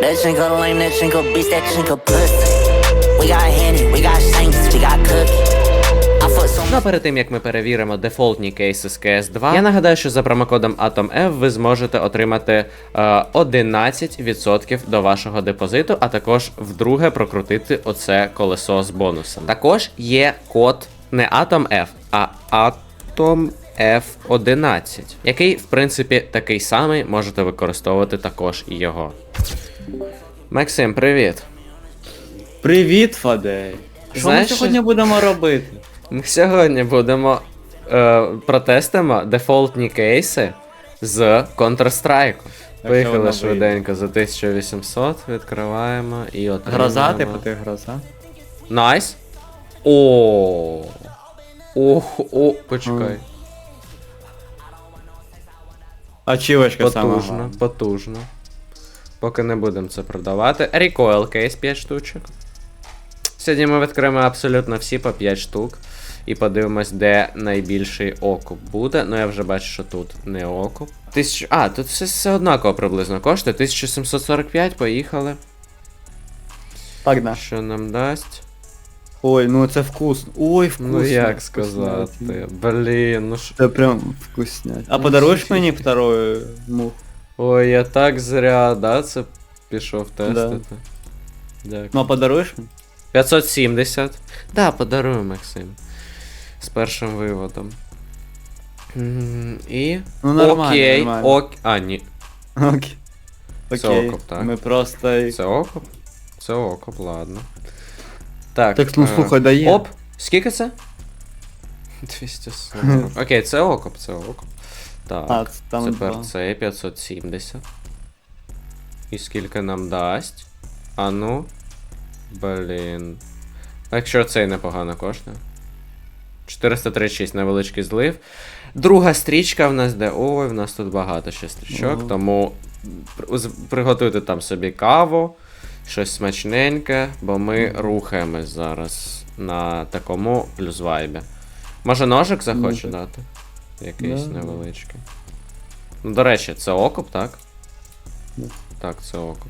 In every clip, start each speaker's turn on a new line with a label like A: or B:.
A: That chinko lame, that chinko beast, that chinko pussy. We got Henny, we got Shanks, we got Cookie.
B: Ну перед тим як ми перевіримо дефолтні кейси з CS2, я нагадаю, що за промокодом AtomF ви зможете отримати е, 11% до вашого депозиту, а також вдруге прокрутити оце колесо з бонусом. Також є код не AtomF, а AtomF11, який, в принципі, такий самий, можете використовувати також і його. Максим, привіт.
C: Привіт, Фадей. Що
B: Знаєш,
C: ми сьогодні будемо робити?
B: Ми сьогодні будемо е, протестимо дефолтні кейси з Counter-Strike. Поїхали швиденько за 1800, відкриваємо і отримаємо.
C: Гроза, типу ти гроза.
B: Найс. О. Ох, о, почекай.
C: Ачівочка сама.
B: Потужно, потужно. Поки не будемо це продавати. Recoil кейс 5 штучок. Сьогодні ми відкриємо абсолютно всі по 5 штук. І подивимось, де найбільший окуп буде. Ну я вже бачу, що тут не окуп. Тисяч... А, тут все, все однаково приблизно коштує. 1745, поїхали.
C: Так, да.
B: Що нам дасть?
C: Ой, ну це вкусно. Ой, вкусно.
B: Ну як сказати. Блін, ну що.
C: Це прям вкуснять. А подаруєш мені вторую мух?
B: Ой, я так зря, да, це пішов тестити. Дякую.
C: Ну а подаруєш мені?
B: 570. Да, подарую, Максим. З першим виводом. М, І.
C: Ну нормально,
B: Окей,
C: нормально.
B: ок. А, ні.
C: Окей.
B: Це
C: Окей.
B: окоп, так.
C: Ми просто. й-
B: Це окоп? Це окоп, ладно. Так.
C: Так, ну
B: е,
C: слухай, дає.
B: Оп! Скільки це? 240. Окей, це окоп, це окоп. Так.
C: А, там
B: Тепер
C: два.
B: це 570. І скільки нам дасть? А ну. Блін. Якщо цей непогано коштує. 436 невеличкий злив. Друга стрічка в нас де. Ой, в нас тут багато ще стрічок,
C: Ого.
B: тому приготуйте там собі каву, щось смачненьке, бо ми рухаємось зараз на такому плюс вайбі. Може ножик захоче
C: Ножик.
B: дати? Якийсь
C: Да.
B: невеличкий. Ну, до речі, це окуп, так?
C: Да.
B: Так, це окуп.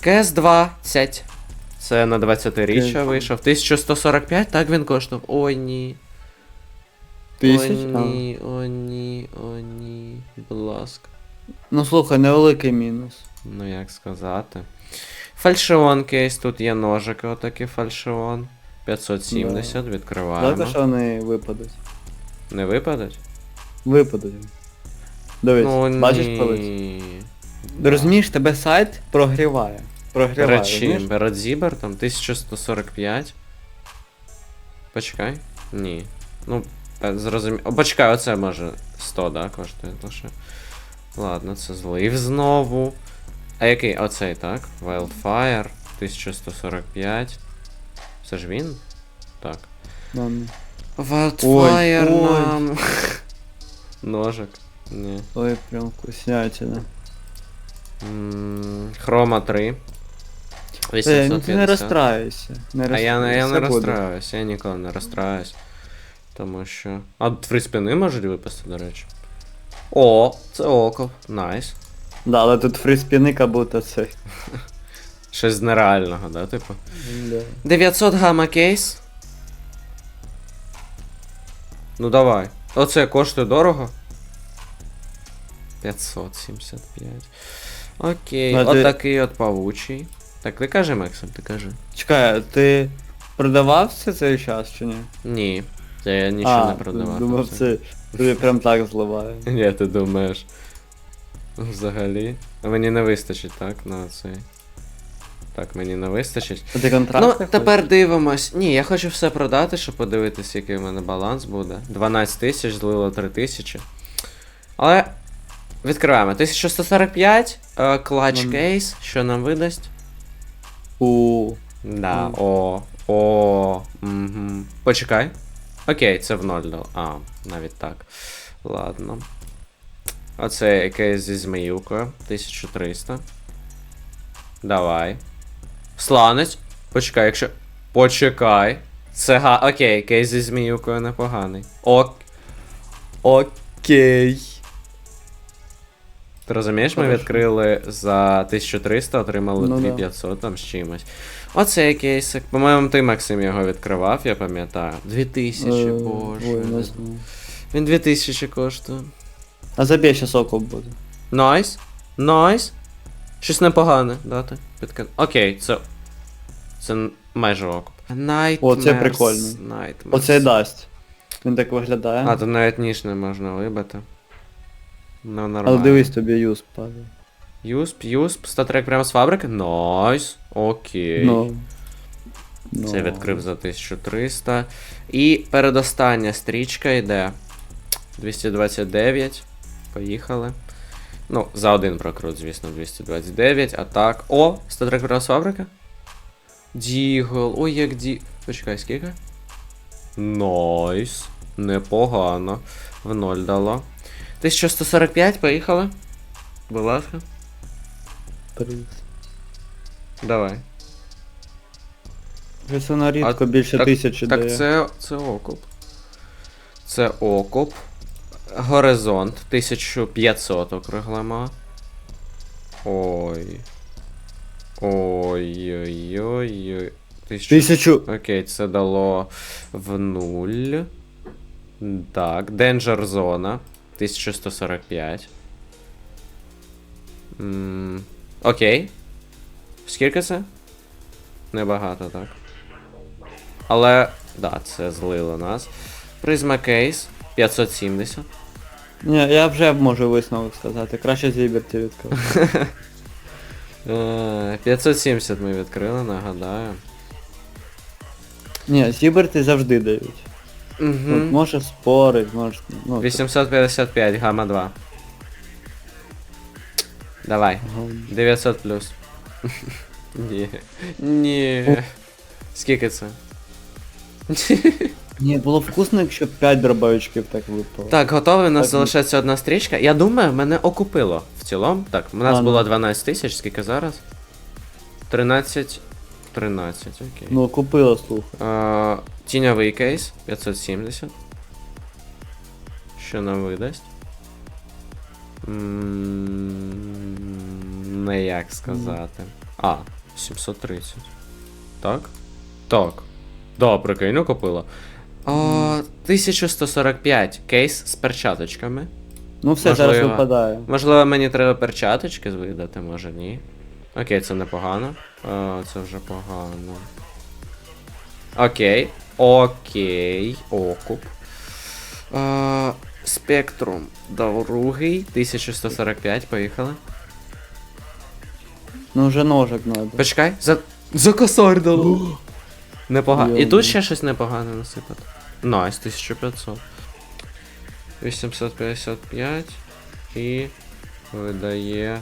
B: КС 20. Це на 20-річчя вийшов. 1145, так він коштував. Ой ні.
C: Тисяч?
B: О ні, о ні, о ні. Будь ласка.
C: Ну слухай, невеликий мінус.
B: Ну як сказати. Фальшион кейс, тут є ножики, отакий фальшион. 570, відкриваємо.
C: Жалко, що вони випадуть.
B: Не випадуть?
C: Випадуть. Дивись,
B: Ну
C: бачиш
B: ні.
C: колись? Ти розумієш, тебе сайт прогріває. Прогріває.
B: Перед
C: розумієш?
B: Перед 1145. Почекай. Ні. Ну, зрозумів. О, почекай, оце може 100, да, коштує лише. Ладно, це злив знову. А який? Оцей, так? Wildfire 1145. Це ж він? Так.
C: Ладно.
B: Wildfire
C: ой.
B: нам. Ножик. Ні.
C: Ой, прям вкуснятина.
B: М, Хрома 3.
C: Е, ну ти
B: 850.
C: не розстраюйся. Не
B: А я, не- я не
C: буде.
B: я ніколи не розстраююсь. Тому що. А фріспіни можуть випасти, до речі. О, це окоп. Найс.
C: Да, але тут фриспіни, как будто це.
B: Щось з нереального, да, типу.
C: Да.
B: 900 гамма кейс. Ну давай. Оце коштує дорого. 575. Окей,
C: Ну, а ти-
B: отакий от павучий. Так, ти кажи, Максим, ти кажи.
C: Чекай, ти продавався цей час чи ні?
B: Ні. Це я нічого не продавав.
C: Думав, це тобі прям так зливає.
B: Ні, ти думаєш. Взагалі. А мені не вистачить, так, на цей. Так, мені не вистачить.
C: Ти контракт?
B: Ну, тепер дивимось. Ні, я хочу все продати, щоб подивитися, який в мене баланс буде. 12 тисяч, злило 3 тисячі. Але. Відкриваємо. 1145, е, клач кейс, що нам видасть?
C: У.
B: Да, о, о, угу. Почекай. Окей, це в ноль дало. А, навіть так. Ладно. Оце якесь зі зміюкою. 1300. Давай. Сланець. Почекай, якщо. Почекай. Це га. Окей, кейс зі зміюкою непоганий. Ок. Окей. Ти розумієш, ми
C: Хорошо.
B: відкрили за 1300, отримали
C: Ну да.
B: 2500 там з чимось. Оцей кейсик. По-моєму, ти Максим його відкривав, я пам'ятаю. 2000,
C: Е,
B: боже.
C: Ой, не знаю.
B: Він 2000 коштує.
C: А забій ще сокол буде.
B: Найс. Найс. Щось непогане дати. Підкин. Окей, це. Це майже окуп. Nightmares.
C: О, це прикольно.
B: Nightmares.
C: Оце дасть. Він так виглядає.
B: А, то навіть ніж не можна вибити. Ну, нормально.
C: Але дивись, тобі юз падає.
B: Юсп, юсп, статрек прямо з фабрики. Найс. Окей.
C: Ну.
B: Це
C: Ну.
B: відкрив за 1300. І передостання стрічка йде. 229. Поїхали. Ну, за один прокрут, звісно, 229. А так. О! Статрек прямо з фабрики. Дігл. Ой, як ді. Почекай, скільки? Найс. Непогано. В ноль дало. 1145, поїхали. Будь ласка.
C: Приз.
B: Давай.
C: Щось воно рідко
B: А,
C: більше
B: так-
C: тисячі
B: Так
C: дає.
B: це, це окуп. Це окуп. Горизонт 1500 округлема. Ой. Ой-ой-ой. Тисячу...
C: Тисячу.
B: Окей, це дало в нуль. Так, Danger Zone 1145. М, Окей. Скільки це? Небагато, так. Але. Да, це злило нас. Призма кейс 570.
C: Ні, я вже можу висновок сказати. Краще зіберті відкрив.
B: Е, 570 ми відкрили, нагадаю.
C: Ні, зіберти завжди дають.
B: Угу.
C: Тут може спорить, може. Ну,
B: 855, гамма 2. Давай.
C: ага.
B: 900 плюс. Ні. Ні. Скільки це?
C: Ні, було вкусно, якщо 5 дробовичків так випало.
B: Так, готовий, у нас
C: Так,
B: залишається одна стрічка. Я думаю, мене окупило в цілому. Так, у нас
C: А, ну.
B: було 12 тисяч, скільки зараз? 13. 13, окей.
C: Ну, купила, слухай.
B: А, тіньовий кейс 570. Що нам видасть? М, Не як сказати. А, 730. Так? Так. Да, прикинь, купила. А, 1145 кейс з перчаточками.
C: Ну все, зараз
B: Можливо.
C: випадає.
B: Можливо, мені треба перчаточки видати, може ні. Окей, це непогано. А, це вже погано. Окей. Окей. Окуп. А, спектрум другий. 1145, поїхали.
C: Ну вже ножик надо.
B: Почекай, за. За косарь дало. Непогано. І тут ще щось непогане насипати. Найс, 1500. 855 і видає.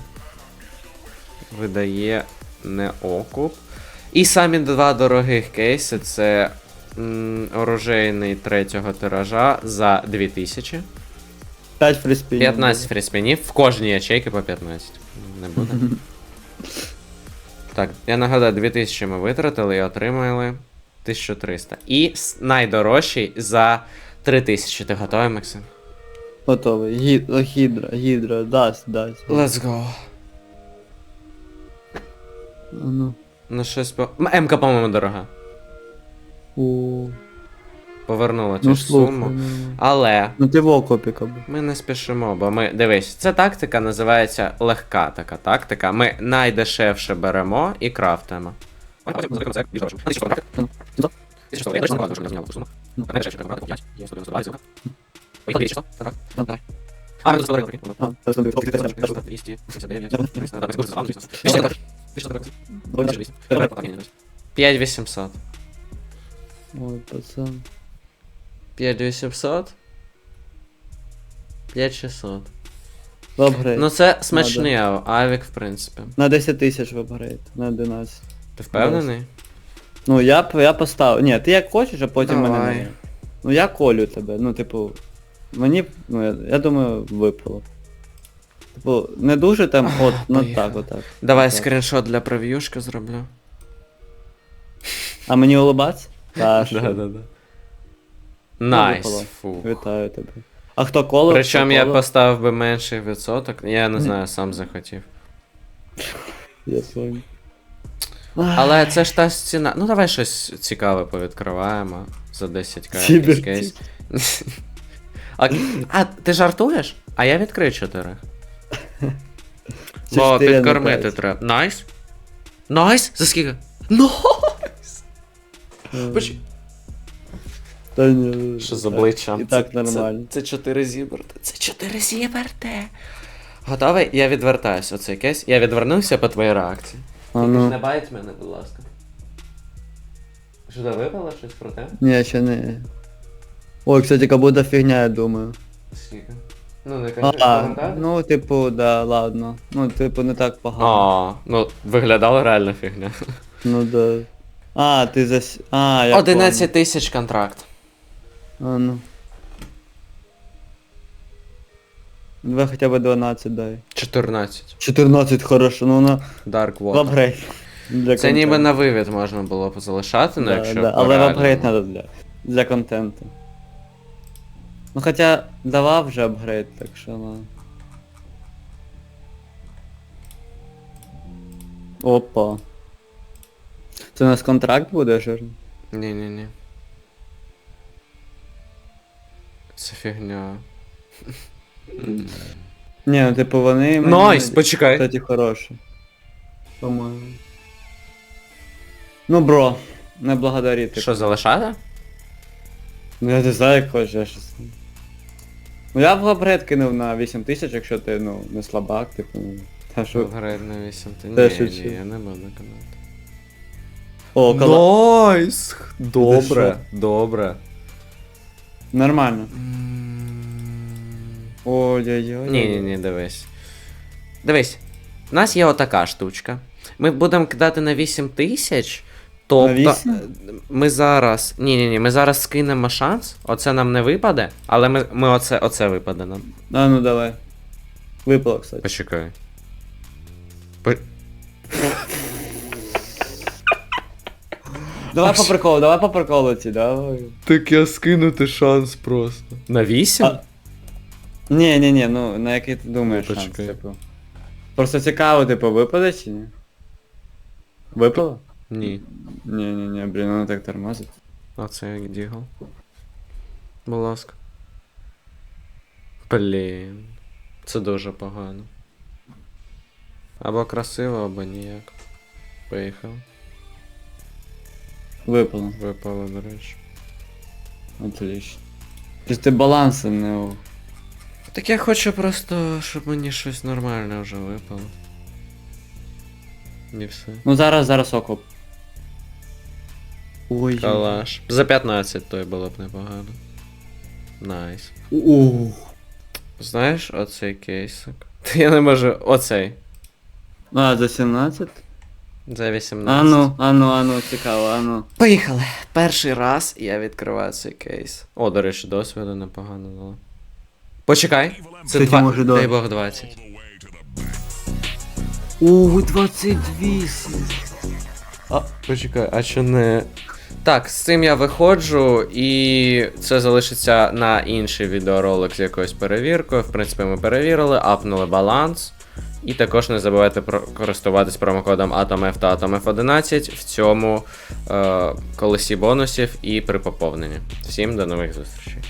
B: Видає не окуп. І самі два дорогих кейси це м, оружейний третього тиража за 2000.
C: 5 фріспінів.
B: 15 фріспінів, в кожній ячейки по 15. Не буде. Так, я нагадаю, 2000 ми витратили і отримали 1300. І найдорожчий за 3000. Ти готовий, Максим?
C: Готовий. Гі... о, Гідра, гідра, дасть, дасть.
B: Let's go.
C: А Ну.
B: Ну щось по. М, М-ка, по-моєму, дорога.
C: У.
B: Повернула цю
C: Ну
B: ж
C: слухай.
B: суму.
C: Ну,
B: Але
C: ну ти в
B: ми не спішимо, бо ми. Дивись, ця тактика називається легка така тактика. Ми найдешевше беремо і крафтимо. А, тут.
C: А, зараз тобі окопік теж.
B: 5800.
C: Ой, пацан.
B: 5800. 5600.
C: Добре.
B: Ну це смачний ав- авік, в принципі.
C: На 10 тисяч в апгрейд, на 11.
B: Ти впевнений?
C: Ну я, п- я поставив. Ні, ти як хочеш, а потім мене
B: Давай.
C: не. Ну я колю тебе. Ну, типу. Мені, ну я, я думаю, випало. Типу, не дуже там, от, ну
B: поїхали.
C: так, отак.
B: Давай
C: Так.
B: скріншот для прев'юшки зроблю.
C: А мені улыбатися? Та, що?
B: да. Найс,
C: випало.
B: фу.
C: Вітаю тебе. А хто коло?
B: Причому я поставив би менший відсоток, я не знаю, сам захотів.
C: Я понял.
B: Але це ж та ціна. Ну давай щось цікаве повідкриваємо за 10к. Якийсь кейс. А, а, ти жартуєш? А я відкрию 4.
C: Чи
B: Бо підкормити треба. Найс? Найс? За скільки? Найс!
C: Та ні.
B: Що з обличчям?
C: І так нормально.
B: Це, це 4 зіберти. Це 4 зіберти. Готовий? Я відвертаюсь. Оцей кейс. Я відвернувся по твоїй реакції.
C: А
B: Тільки ж
C: ну.
B: не бать мене, будь ласка. Що випало щось про те?
C: Ні, ще не. Ой, кстати, как будто фігня, я думаю.
B: Скільки? Ну, не кажи,
C: А,
B: коментар.
C: ну, типу, да, ладно. Ну, типу, не так погано.
B: А, ну виглядала реально фігня.
C: Ну да. А, ти зас... А, я
B: 11 тисяч контракт.
C: понял. А, ну. Давай хоча б 12 дай.
B: 14.
C: 14 хорошо, ну на
B: Dark
C: в
B: Water.
C: апгрейд. Для
B: Це ніби
C: контенту.
B: на вивід можна було б залишати, ну
C: Да,
B: якщо.
C: да, але в апгрейд треба для, для контенту. Ну хоча давав вже апгрейд, так що ладно. Опа. Це у нас контракт буде жирний?
B: Ні-ні-ні. Це фігня.
C: Ні, ну типу вони... мені
B: Найс, почекай.
C: Кстати, хороші. По-моєму. Ну, бро, не благодари ти.
B: Що, залишати?
C: Ну я не знаю, як хочеш, я щось. Ну я б апгрейд кинув на 8000, якщо ти, ну, не слабак, типу, ну. Та що.
B: Апгрейд на 8 ти.
C: Та
B: Ні, ні, я не буду канати.
C: О, кола.
B: Найс!
C: Добре,
B: добре.
C: Нормально. Ой-ой-ой.
B: Ні, ні, ні, дивись. Дивись. У нас є отака штучка. Ми будемо кидати на 8 тисяч. Тобто, ми зараз. Ні, ні, ні, ми зараз скинемо шанс. Оце нам не випаде, але ми, ми оце, оце випаде нам.
C: А ну давай. Випало, кстати.
B: Почекай. По...
C: Давай по приколу, давай по приколу ці, давай.
B: Так я скинути шанс просто. На 8?
C: А- Ні, ні, ні, ну на який ти думаєш
B: Ну,
C: шанс,
B: почекай.
C: типу. Просто цікаво, типу, випаде чи ні? Випало?
B: Ні.
C: Ні, ні, ні, блін, воно так тормозить.
B: А це як дігл. Будь ласка. Блін. Це дуже погано. Або красиво, або ніяк. Поїхав.
C: Випало.
B: Випало, до речі.
C: Отлично. Тобто ти баланси не у.
B: Так я хочу просто, щоб мені щось нормальне вже випало. І все.
C: Ну зараз, зараз окоп. Ой.
B: Калаш. За 15 той було б непогано. Найс.
C: Ух.
B: Знаєш, оцей кейсик. Я не можу. Оцей.
C: А, за 17?
B: За 18.
C: Ану, ану, ану, цікаво, ану.
B: Поїхали. Перший раз я відкриваю цей кейс. О, до речі, досвіду непогано дало. Почекай. Це
C: Кстати,
B: два...
C: може, да.
B: Дай Бог 20.
C: У, 28.
B: А, почекай, а що не. Так, з цим я виходжу, і це залишиться на інший відеоролик з якоюсь перевіркою. В принципі, ми перевірили, апнули баланс. І також не забувайте про користуватись промокодом AtomF та AtomF11 в цьому е, колесі бонусів і при поповненні. Всім до нових зустрічей.